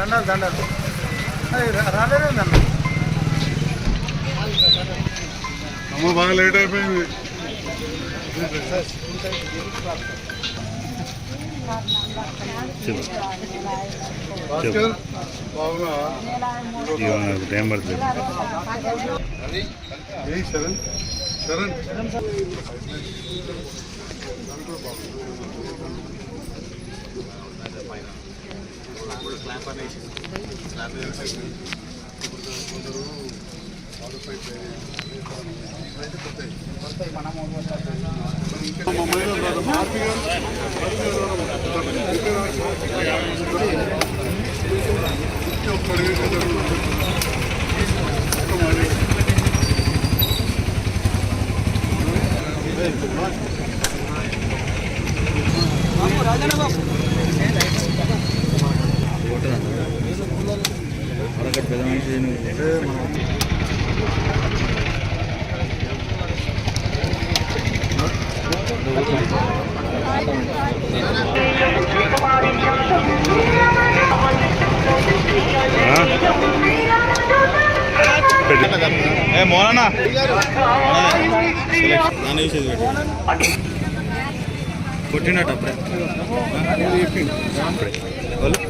దండాలు దండాలు. అది రా- రాలేదేందన్న అమ్మ బాగా లేట్ అయిపోయింది. టైం పడుతుంది. ఏ శరణ్? ఇప్పుడు స్లాబ్ అనేసి స్లాబ్ ఇప్పుడు కొందరు రాజన్న బాబు. శరణ్ పెద్ద మనిషి ఏ మోనా నన్ను చూసేది కొట్టినట్టు అప్పుడే అప్పుడే వాళ్ళు అవును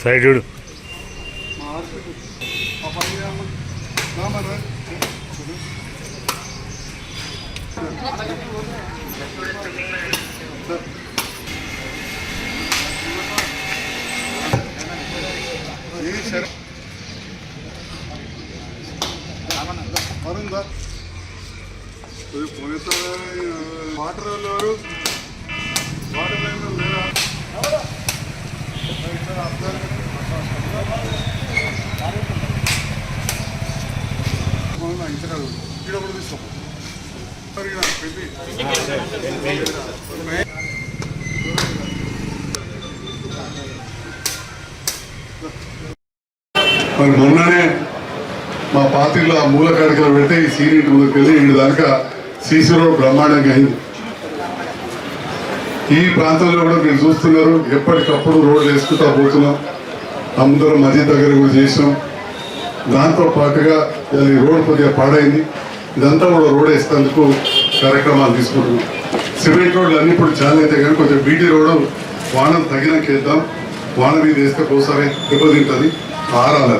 సైడ్ చూడు. ఏ శరణ్ వరుణ్ దా పోయి పోయితే వాటర్ వాళ్ళు వాటర్ లైన్ లేదా ఇక్కడ కూడా మరి మరి మొన్ననే మా పార్టీలో ఆ మూల కార్యక్రమం పెడితే ఈ సీనియర్ ముందుకు వెళ్ళి ఇంటి దాకా సీసీ రోడ్ బ్రహ్మాండంగా అయింది. ఈ ప్రాంతంలో కూడా మీరు చూస్తున్నారు ఎప్పటికప్పుడు రోడ్లు వేసుకుంటా పోతున్నాం. అందరం మధ్య దగ్గర కూడా చేసినాం. దాంతో పాటుగా ఈ రోడ్ కొద్దిగా పాడైంది. ఇదంతా కూడా రోడ్ వేసేందుకు కార్యక్రమాలు తీసుకుంటున్నాం. సిమెంట్ రోడ్లు అన్ని ఇప్పుడు చాలా అయితే కానీ కొంచెం బీటీ రోడ్ వానం తగినాక వేద్దాం. వాన మీద వేస్తే ఒకసారి దెబ్బతింటుంది ఆరాలి.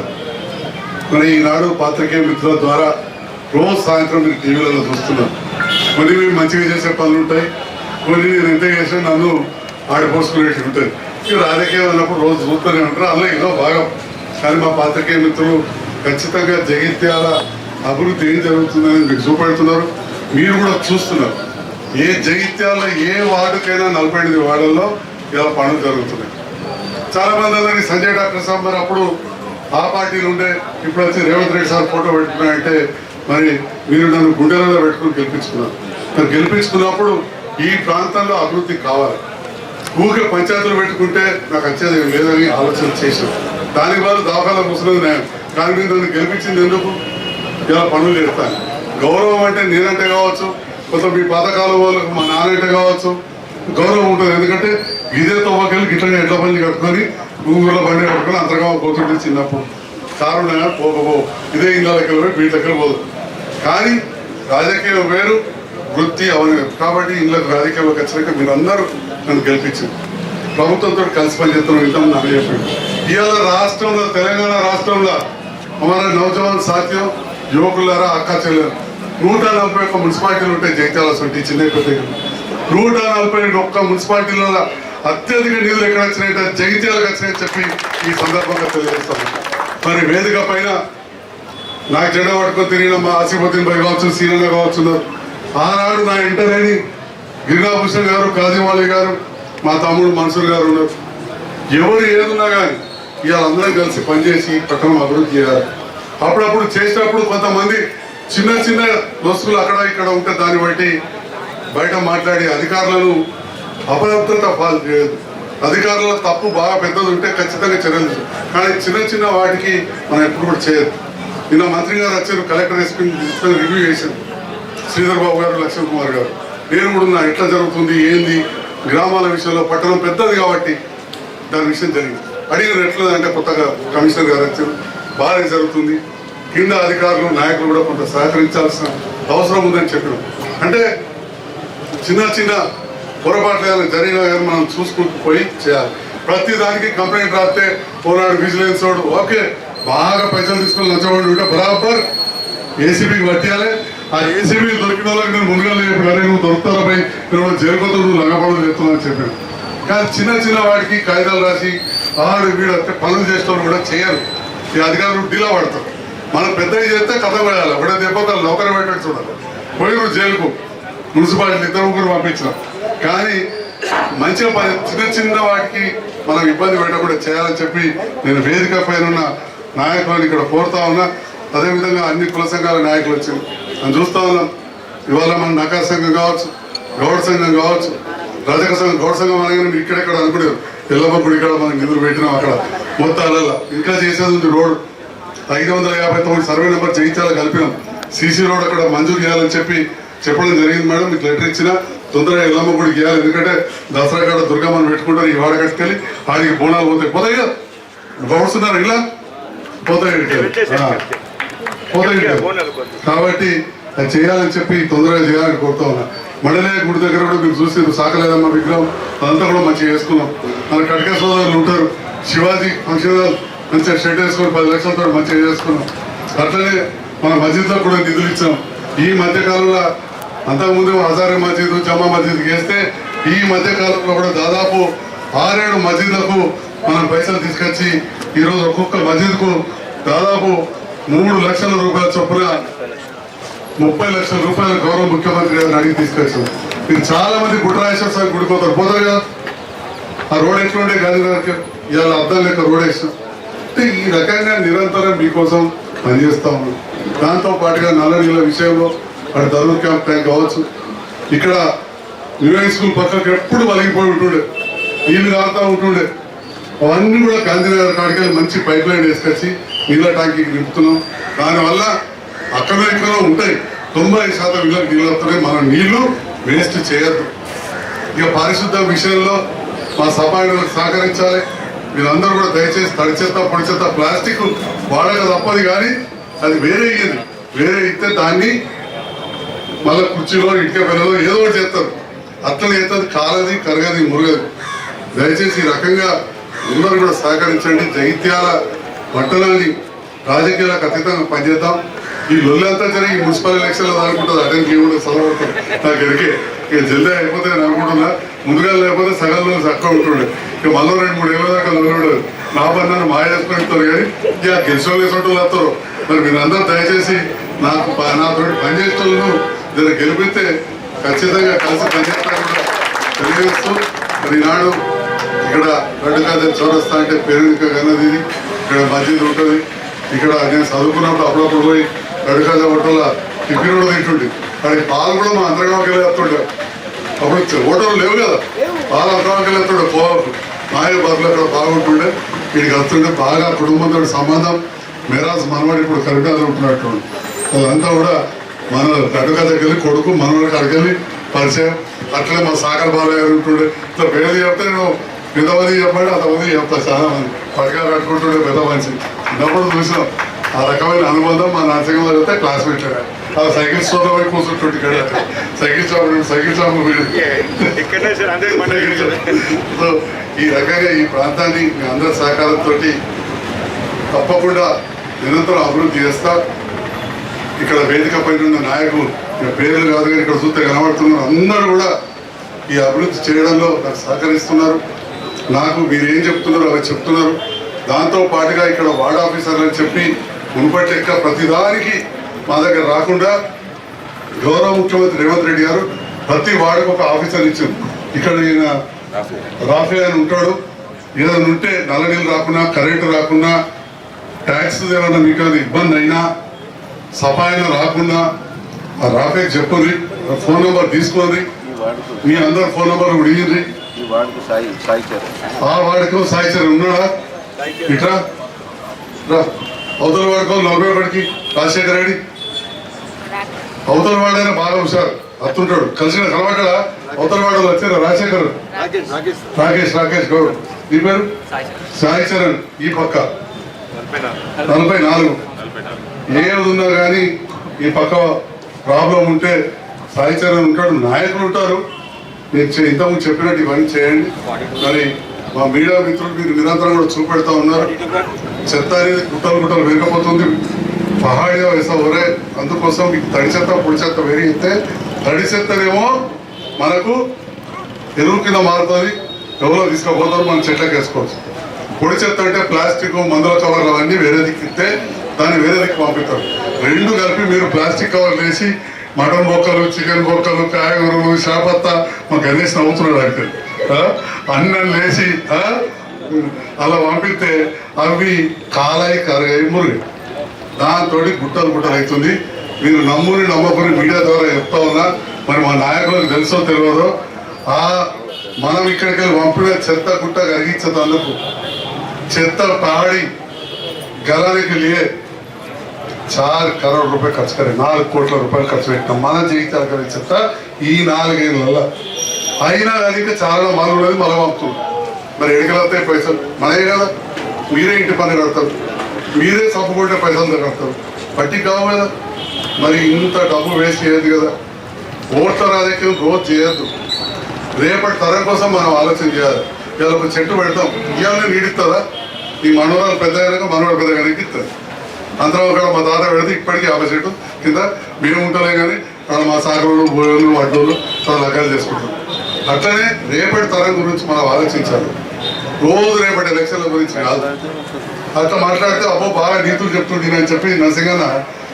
మరి ఈనాడు పాత్రికేయ మిత్రుల ద్వారా రోజు సాయంత్రం మీరు టీవీలలో చూస్తున్నారు. కొన్ని మేము మంచిగా చేసే పనులు ఉంటాయి. కొన్ని నేను ఎంత చేసినా నన్ను ఆడిపోసుకునేవి ఉంటుంది. ఇక రాజకీయం అన్నప్పుడు రోజు చూస్తూనే ఉంటారు. అందులో ఏదో భాగం. కానీ మా పాత్రికేయ మిత్రులు ఖచ్చితంగా జగిత్యాల అభివృద్ధి ఏం జరుగుతుందని మీకు చూపెడుతున్నారు. మీరు కూడా చూస్తున్నారు. ఏ జగిత్యాల ఏ వార్డుకైనా నలభై ఎనిమిది వార్డుల్లో ఇలా పనులు జరుగుతున్నాయి. చాలా మంది సంజయ్ డాక్టర్ సాబ్ మరి అప్పుడు ఆ పార్టీలు ఉండే. ఇప్పుడు వచ్చి రేవంత్ రెడ్డి సార్ ఫోటో పెట్టుకున్నాయంటే మరి మీరు నన్ను గుండెలలో పెట్టుకుని గెలిపించుకున్నారు. మరి గెలిపించుకున్నప్పుడు ఈ ప్రాంతంలో అభివృద్ధి కావాలి. ఊరికే పంచాయతీలు పెట్టుకుంటే నాకు వచ్చేది లేదని ఆలోచన చేశాను దాని వల్ల దవాఖాన ముసలి కానీ మీరు నన్ను గెలిపించింది ఎందుకు? ఇలా పనులు చేస్తాను. గౌరవం అంటే నేనంటే కావచ్చు కొంత మీ పాతకాలం వాళ్ళకు మా నాన్నంటే కావచ్చు గౌరవం ఉంటుంది. ఎందుకంటే ఇదే తవ్వకెళ్ళి గిట్లనే ఎడ్ల బండి కట్టుకొని గూగుల బండి కట్టుకొని అంతగా పోతుంటే చిన్నప్పుడు. కారణంగా పోకపో. ఇదే ఇళ్ళకి వెళ్ళి దగ్గర పోదు. కానీ రాజకీయం వేరు వృత్తి అవని కాబట్టి ఇందులో రాజకీయంలోకి వచ్చినాక మీరందరూ నన్ను గెలిపించారు ప్రభుత్వంతో కలిసి పనిచేస్తున్నాం ఇంతమంది నాకు చెప్పాడు ఇవాళ రాష్ట్రంలో తెలంగాణ రాష్ట్రంలో మన నౌజవాన్ సాధ్యం యువకులారా అక్క చెల్లెలు నూట నలభై ఒక్క మున్సిపాలిటీలు ఉంటాయి జైత్యాల సొంటి చిన్న పెద్ద నూట నలభై ఒక్క మున్సిపాలిటీలలో అత్యధిక నిధులు ఎక్కడ వచ్చినాయంటే? జగిత్యాలకు వచ్చినాయని చెప్పి ఈ సందర్భంగా తెలియజేస్తాను. మరి వేదిక పైన నాకు జెండా పట్టుకొని తిరిగిన మా ఆసిఫుద్దీన్ భాయ్ కావచ్చు సీనన్న కావచ్చు ఆనాడు నా ఇంటర్ని గిరినాభూషణ్ గారు కాజీమాలి గారు మా తమ్ముడు మన్సూర్ గారు ఉన్నారు. ఎవరు ఏదున్నా కానీ వీళ్ళందరం అందరం కలిసి పనిచేసి పట్టణం అభివృద్ధి చేయాలి. అప్పుడప్పుడు చేసినప్పుడు కొంతమంది చిన్న చిన్న వస్తువులు అక్కడ ఇక్కడ ఉంటే దాన్ని బట్టి బయట మాట్లాడి అధికారులను అపరాధత పాలు చేయదు అధికారుల తప్పు బాగా పెద్దది ఉంటే ఖచ్చితంగా చర్యలు కానీ చిన్న చిన్న వాటికి మనం ఎప్పుడు కూడా చేయదు నిన్న మంత్రి గారు వచ్చారు కలెక్టర్ ఎస్పీ రివ్యూ చేశారు. శ్రీధర్ బాబు గారు లక్ష్మణ్ కుమార్ గారు. నేను కూడా నా ఎట్లా జరుగుతుంది ఏంది? గ్రామాల విషయంలో పట్టణం పెద్దది కాబట్టి దాని విషయం జరిగింది. అడిగిన ఎట్లా అంటే కొత్తగా కమిషనర్ గారు వచ్చారు. బాగా జరుగుతుంది. కింద అధికారులు నాయకులు కూడా కొంత సహకరించాల్సిన అవసరం ఉందని చెప్పిన. అంటే చిన్న చిన్న పొరపాట్లు ఏమైనా జరిగినా కానీ మనం చూసుకుంటూ పోయి చేయాలి. ప్రతి దానికి కంప్లైంట్ రాస్తే పోరాడు విజిలెన్స్ వాడు ఓకే బాగా పైసలు తీసుకొని లంచవాడు ఉంటే బరాబర్ ఏసీబీకి పట్టియాలి. ఆ ఏసీబీ దొరికిన వాళ్ళకి నేను ముందుగా చెప్పి అరే నువ్వు దొరుకుతారా నేను జరుగుతూ నువ్వు లంగపడలు చెప్తున్నా అని చెప్పాను కానీ చిన్న చిన్న వాడికి కాగితాలు రాసి ఆడు వీడు అంటే పనులు చేసేవాళ్ళు కూడా చేయరు. ఈ అధికారులు డీలా పడతారు. మనం పెద్దవి చేస్తే కథ పడాలి ఒకటే దెబ్బ నౌకరు పెట్టాడు చూడాలి. పోయి నువ్వు జైలుకు. మున్సిపాలిటీ ఇద్దరు ముగ్గురు పంపించినాం. కానీ మంచిగా చిన్న చిన్న వాటికి మనం ఇబ్బంది పెట్టకుండా చేయాలని చెప్పి నేను వేదిక పైన ఉన్న నాయకులను ఇక్కడ కోరుతా ఉన్నా అదేవిధంగా అన్ని కుల సంఘాల నాయకులు వచ్చారు మనం చూస్తా ఉన్నాం. ఇవాళ మన నకా సంఘం కావచ్చు గౌడ సంఘం కావచ్చు రజక సంఘం గౌడ సంఘం అనగానే మీరు ఇక్కడెక్కడ అనుకునేది ఎల్లమ్మ గుడి ఇక్కడ మనం నిధులు పెట్టినాం అక్కడ మొత్తాలలో ఇంకా చేసేది ఉంది రోడ్డు. ఐదు వందల యాభై తొమ్మిది సర్వే నెంబర్ చేయించాలని కలిపినాం. సీసీ రోడ్ అక్కడ మంజూరు చేయాలని చెప్పి చెప్పడం జరిగింది మేడం. మీకు లెటర్ ఇచ్చిన తొందరగా ఎల్లమ్మ గుడికి చేయాలి. ఎందుకంటే దసరా కాడ దుర్గమ్మని పెట్టుకుంటారు ఈ వాడ కట్టుకెళ్ళి ఆడికి బోనాలు పోతాయి. పోతాయి కదా? ఇలా? పోతాయి. కాబట్టి అది చేయాలని చెప్పి తొందరగా చేయాలని కోరుతా ఉన్నా. మండలే గుడి దగ్గర కూడా మీరు చూసి సాకలేదమ్మా విగ్రహం. అదంతా కూడా మంచిగా చేసుకున్నాం. మన కటక సోదరులు ఉంటారు. శివాజీ ఫంక్షన్ మంచిగా షెడ్ వేసుకొని పది లక్షలతో మంచిగా చేసుకున్నాం. అట్లనే మన మస్జిద్లో కూడా నిధులు ఇచ్చాం. ఈ మధ్య కాలంలో అంతకుముందు హజారే మస్జిద్ జమా మస్జిద్ చేస్తే ఈ మధ్య కాలంలో కూడా దాదాపు ఆరేడు మస్జిద్లకు మనం పైసలు తీసుకొచ్చి ఈరోజు ఒక్కొక్క మసీద్కు దాదాపు మూడు లక్షల రూపాయల చొప్పున ముప్పై లక్షల రూపాయల గౌరవ ముఖ్యమంత్రి గారిని అడిగి తీసుకొచ్చాం. మీరు చాలా మంది గుడ్రాయేశ్వర స్వామి గుడికి పోతారు పోతారు కదా? ఆ రోడ్ ఎట్లుండే గాంధీనగర్కి ఇవాళ అర్థం లేక రోడ్ వేస్తాం ఈ రకంగా నిరంతరం మీకోసం పనిచేస్తా ఉన్నాం. దాంతో పాటుగా నల్ల నీళ్ళ విషయంలో అటు ధర్మ క్యాంప్ ట్యాంక్ కావచ్చు. ఇక్కడ యూనివర్సిటీ స్కూల్ పక్కకి ఎప్పుడు వలిగిపోయి ఉంటుండే. నీళ్ళు కారుతా ఉంటుండే. అవన్నీ కూడా గాంధీనగర్ కాడికి మంచి పైప్ లైన్ వేసుకొచ్చి నీళ్ళ ట్యాంకీకి నింపుతున్నాం. దానివల్ల అక్కడ ఇక్కడ ఉంటాయి. తొంభై శాతం ఇళ్ళకి నీళ్ళు వస్తున్నాయి. మనం నీళ్ళు వేస్ట్ చేయొద్దు. ఇక పారిశుద్ధ విషయంలో మా సఫాయిలకు సహకరించాలి. మీరందరూ కూడా దయచేసి తడి చెత్త పొడి చెత్త ప్లాస్టిక్ వాడక తప్పదు కానీ అది వేరే ఇయ్యదు. వేరే ఇస్తే దాన్ని మళ్ళీ కుర్చీలో ఇటుక పిల్లలు ఏదో ఒకటి చేస్తారు. అట్లా చేస్తుంది కాలది కరగది మురగదు. దయచేసి ఈ రకంగా అందరూ కూడా సహకరించండి. జైత్యాల పట్టణాన్ని రాజకీయాలకు అతీతంగా పనిచేద్దాం. ఈ లొల్లంతా జరిగి మున్సిపల్ ఎలక్షన్లో అనుకుంటుంది అటెండ్ కూడా చదవడుతుంది నాకు ఎరికే. ఇక జల్దీ అయిపోతే నేను అనుకుంటున్నా. ముందుగా లేకపోతే సగంలో చక్కగా ఉంటుండే. ఇక మళ్ళీ రెండు మూడు ఏళ్ళ దాకా లొల్లుడు నా బంధాన్ని మాయ చేసుకుంటారు కానీ ఇక గెలిచిన వేసుకుంటూ వస్తారు మరి మీరందరూ దయచేసి నాకు నాతో పనిచేసేటోళ్ళను జర గెలిపితే ఖచ్చితంగా కలిసి పనిచేస్తాను తెలియజేస్తూ మరి ఈనాడు ఇక్కడ రెండు కాదని చౌరస్తా అంటే పేరుక కన్నది ఇది. ఇక్కడ మస్జిద్ ఉంటుంది. ఇక్కడ నేను చదువుకున్నప్పుడు అప్పుడప్పుడు పోయి రెండు కాదు హోటల్ టిఫిన్ కూడా తింటుండే. అక్కడికి పాలు కూడా మా అంతర్గామకి వెళ్ళి వస్తుండే అప్పుడు హోటల్ లేవు కదా. పాలు అంతర్గామకి వెళ్ళి వస్తుండే పోవాలి మాయ బదులు అక్కడ బాగుంటుండే. వీడికి వస్తుండే బాగా కుటుంబంతో సంబంధం. మేరాజ్ మనవాడు ఇప్పుడు కరీంనగర్ ఉంటున్నట్టు. వాళ్ళంతా కూడా మన రెండు దగ్గర కొడుకు మనవాడికి అడగలి పరిచయం. అట్లే మా సాగర్ బాలయ్య గారు ఉంటుండే. ఇట్లా పేరు చెప్తే నేను పెద్దమంది చెప్పండి అంతమంది చెప్తా చాలా మంది. పడగా కట్టుకుంటుండే పెద్ద మనిషి. చిన్నప్పుడు చూసినాం. ఆ రకమైన అనుబంధం మా నరసింహ చెప్తే క్లాస్మేట్ ఆ సైకిల్ స్టోర్ పోయి కూర్చుంటుండే ఇక్కడ. Cycle shop cycle shop so ఈ రకంగా ఈ ప్రాంతాన్ని మీ అందరి సహకారంతో తప్పకుండా నిరంతరం అభివృద్ధి చేస్తా. ఇక్కడ వేదిక పైన ఉన్న నాయకులు పేర్లు కాదు కానీ ఇక్కడ చూస్తే కనబడుతున్నారు. అందరూ కూడా ఈ అభివృద్ధి చేయడంలో నాకు సహకరిస్తున్నారు. నాకు మీరేం చెప్తున్నారు అవి చెప్తున్నారు. దాంతో పాటుగా ఇక్కడ వార్డ్ ఆఫీసర్ అని చెప్పి మునుపటి లెక్క ప్రతిదానికి మా దగ్గర రాకుండా గౌరవ ముఖ్యమంత్రి రేవంత్ రెడ్డి గారు ప్రతి వార్డుకు ఒక ఆఫీసర్ ఇచ్చారు. ఇక్కడ ఈయన రాఫే అని ఉంటాడు. ఏదైనా ఉంటే నల్ల నీళ్ళు రాకున్నా కరెంటు రాకున్నా ట్యాక్స్ ఏమైనా మీకు ఏమైనా ఇబ్బంది అయినా సఫాయిన రాకుండా ఆ చెప్పండి. చెప్పుర్రి ఫోన్ నెంబర్ తీసుకోండి. మీ అందరు ఫోన్ నెంబర్ కూడా ఈ వార్డుకు సాయి సాయి చేరు. ఆ వాడికి సాయిచర్ ఉన్నాడా? ఇట్రా? రా. అవతల వాడికో నలభై వాడికి రాజశేఖర రెడ్డి. అవతల వాడైనా బాగా హుషారు అత్తుంటాడు. కలిసిన కలవడ్డా అవతల వాడు వచ్చారు రాజశేఖర్. రాకేష్ రాకేష్ గౌడ్. నీ పేరు? సాయి చరణ్ ఈ పక్క. నలభై నాలుగు. ఏది ఉన్నా కానీ ఈ పక్క ప్రాబ్లం ఉంటే సాయి చరణ్ ఉంటాడు. నాయకులు ఉంటారు. నేను చే- ఇంతకుముందు చెప్పినట్టు ఇవన్నీ చేయండి. మరి మా మీడియా మిత్రులు మీరు నిరంతరం కూడా చూపెడతా ఉన్నారు. చెత్త అనేది గుట్టలు గుట్టలు పెరిగిపోతుంది పహాడిగా వేసా ఒరే అందుకోసం మీకు తడి చెత్త పొడి చెత్త పెరిగితే తడి చెత్తనేమో మనకు ఎరువు కింద మారుతుంది. ఎవరో తీసుకుపోతారు మనం చెట్లకు వేసుకోవచ్చు. పొడి చెత్త అంటే ప్లాస్టిక్ మందుల కవర్లు అవన్నీ వేరే దిక్కితే దాన్ని వేరే దిక్కు పంపిస్తారు. రెండు కలిపి మీరు ప్లాస్టిక్ కవర్లు వేసి మటన్ బొక్కలు చికెన్ బొక్కలు కాయగూర షాపత్త మా గణేష్ నవ్వుతున్నాడు అంటే అన్నం లేచి ఆ, అలా పంపిస్తే అవి కాలాయి కరగాయి మురుగు. దాంతో గుట్టలు గుట్టలు అవుతుంది. మీరు నమ్ముని నమ్మకుని మీడియా ద్వారా చెప్తా ఉన్నా మరి మా నాయకులకు తెలుసో తెలియదో ఆ మనం ఇక్కడికి వెళ్ళి పంపిన చెత్త గుట్ట కరిగించేందుకు చెత్త పాడి గలానికి లే చార్ కరోడ్ రూపాయలు ఖర్చు కరే నాలుగు కోట్ల రూపాయలు ఖర్చు పెట్టినాం. మన జీవితాలు కలిగి చెత్త ఈ నాలుగేళ్ళ అయినా కానీ చాలా మనం ఉన్నది మనం పంపుతుంది మరి ఎడికలవుతాయి పైసలు. మనమే కదా. మీరే ఇంటి పని కడతారు. మీరే చంపుకుంటే పైసలు కడతారు. పట్టి కావు కదా. మరి ఇంత డబ్బు వేస్ట్ చేయదు కదా. ఓట్ల రాజకీయం రోజు చేయొద్దు. రేపటి తరం కోసం మనం ఆలోచన చేయాలి. ఇవాళ ఒక చెట్టు పెడతాం. ఇవాళ నీడిస్తారా? ఈ మనవరాలు పెద్ద అయినాక మనవరాలు పెద్ద కనుక ఇస్తారు అందరం ఒకవేళ మా తాత పెడితే ఇప్పటికీ యాభై చెట్టు కింద మేము ఉంటలే కానీ అక్కడ మా సాగరోళ్ళు బోయోళ్ళు వడ్డూలు చాలా లగ్గాలు చేసుకుంటాం అట్లనే రేపటి తరం గురించి మనం ఆలోచించాలి. రోజు రేపటి ఎలక్షన్ల గురించి కాదు. అట్లా మాట్లాడితే అబ్బో బాగా నీతులు చెప్తుంది అని చెప్పి నరసింగన్న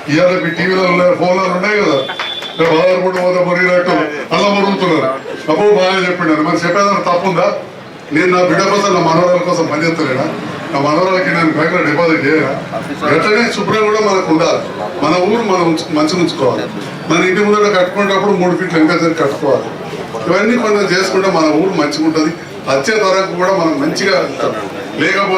ఇవాళ మీ టీవీలో ఉన్నాయి ఫోన్లో ఉన్నాయి కదా? బాగా పోతే మురిగినట్టు అలా మురుగుతున్నారు అబ్బో బాగా చెప్పిండారు. మరి చెప్పేదాన్ని తప్పుందా? నేను నా బిడ్డ కోసం నా మనవరాల కోసం పనిచేస్తలేనా నా మనవరాలకి నేను బ్యాంకులో డిపాజిట్ చేయరా? ఎట్లనే శుభ్రం కూడా మనకు ఉండాలి. మన ఊరు మనం మంచిగా ఉంచుకోవాలి. మన ఇంటి ముందర కట్టుకునేటప్పుడు మూడు ఫీట్లు ఇంకా సరి కట్టుకోవాలి. ఇవన్నీ కొంచెం చేసుకుంటే మన ఊరు మంచిగా ఉంటుంది వచ్చే తరకు కూడా మనం మంచిగా లేకపోతే